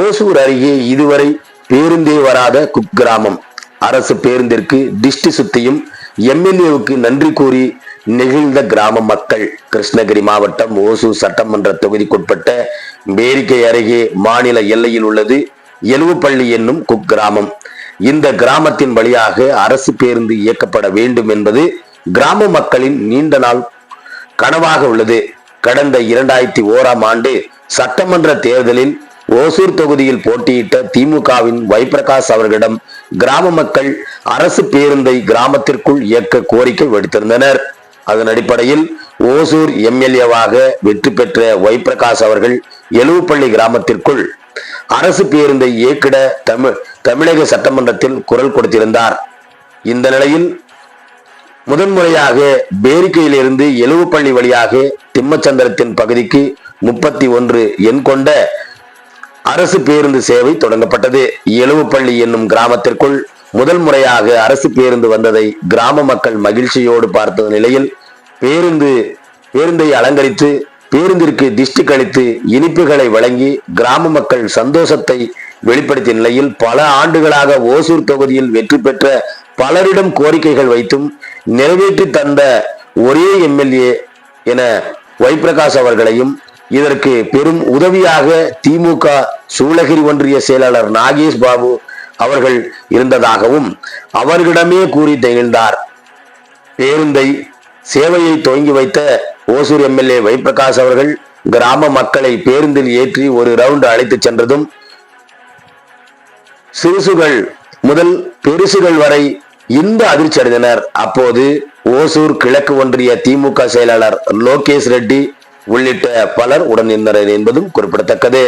ஓசூர் அருகே இதுவரை பேருந்தே வராத குக்கிராமம். அரசு பேருந்திற்கு டிஸ்டி சுத்தியும் எம்எல்ஏவுக்கு நன்றி கூறி நெகிழ்ந்த கிராம மக்கள். கிருஷ்ணகிரி மாவட்டம் ஓசூர் சட்டமன்ற தொகுதிக்குட்பட்ட பேரிக்கை அருகே மாநில எல்லையில் உள்ளது. எலுவுப்பள்ளி என்னும் குக்கிராமம். இந்த கிராமத்தின் வழியாக அரசு பேருந்து இயக்கப்பட வேண்டும் என்பது கிராம மக்களின் நீண்ட நாள் கனவாக உள்ளது. கடந்த இரண்டாயிரத்தி ஓராம் ஆண்டு சட்டமன்ற தேர்தலில் ஓசூர் தொகுதியில் போட்டியிட்ட திமுகவின் வைப்பிரகாஷ் அவர்களிடம் கிராம மக்கள் அரசு பேருந்தை கிராமத்திற்குள் இயக்க கோரிக்கை விடுத்திருந்தனர். அதன் அடிப்படையில் ஓசூர் எம்எல்ஏவாக வெற்றி பெற்ற வைப்பிரகாஷ் அவர்கள் எழுவுப்பள்ளி கிராமத்திற்குள் அரசு பேருந்தை இயக்கிட தமிழ் தமிழக சட்டமன்றத்தில் குரல் கொடுத்திருந்தார். இந்த நிலையில் முதன்முறையாக பேரிக்கையிலிருந்து எழுவுப்பள்ளி வழியாக திம்மச்சந்திரத்தின் பகுதிக்கு முப்பத்தி ஒன்று எண் கொண்ட அரசு பேருந்து சேவை தொடங்கப்பட்டது. எழுவுப்பள்ளி என்னும் கிராமத்திற்குள் முதல் முறையாக அரசு பேருந்து வந்ததை கிராம மக்கள் மகிழ்ச்சியோடு பார்த்த நிலையில் பேருந்து பேருந்தை அலங்கரித்து பேருந்திற்கு திஷ்டி கழித்து இனிப்புகளை வழங்கி கிராம மக்கள் சந்தோஷத்தை வெளிப்படுத்திய நிலையில் பல ஆண்டுகளாக ஓசூர் தொகுதியில் வெற்றி பெற்ற பலரிடம் கோரிக்கைகள் வைத்தும் நிறைவேற்றி தந்த ஒரே எம்எல்ஏ என வைப்பிரகாஷ் அவர்களையும் இதற்கு பெரும் உதவியாக திமுக சூளகிரி ஒன்றிய செயலாளர் நாகேஷ் பாபு அவர்கள் இருந்ததாகவும் அவர்களிடமே கூறி திகழ்ந்தார். பேருந்தை சேவையை துவங்கி வைத்த ஓசூர் எம்எல்ஏ வைப்பிரகாஷ் அவர்கள் கிராம மக்களை பேருந்தில் ஏற்றி ஒரு ரவுண்டு அழைத்துச் சென்றதும் சிறுசுகள் முதல் பெருசுகள் வரை இந்த அதிர்ச்சி அடைந்தனர். அப்போது ஓசூர் கிழக்கு ஒன்றிய திமுக செயலாளர் லோகேஷ் ரெட்டி உள்ளிட்ட பலர் உடனிருந்தனர் என்பதும் குறிப்பிடத்தக்கது.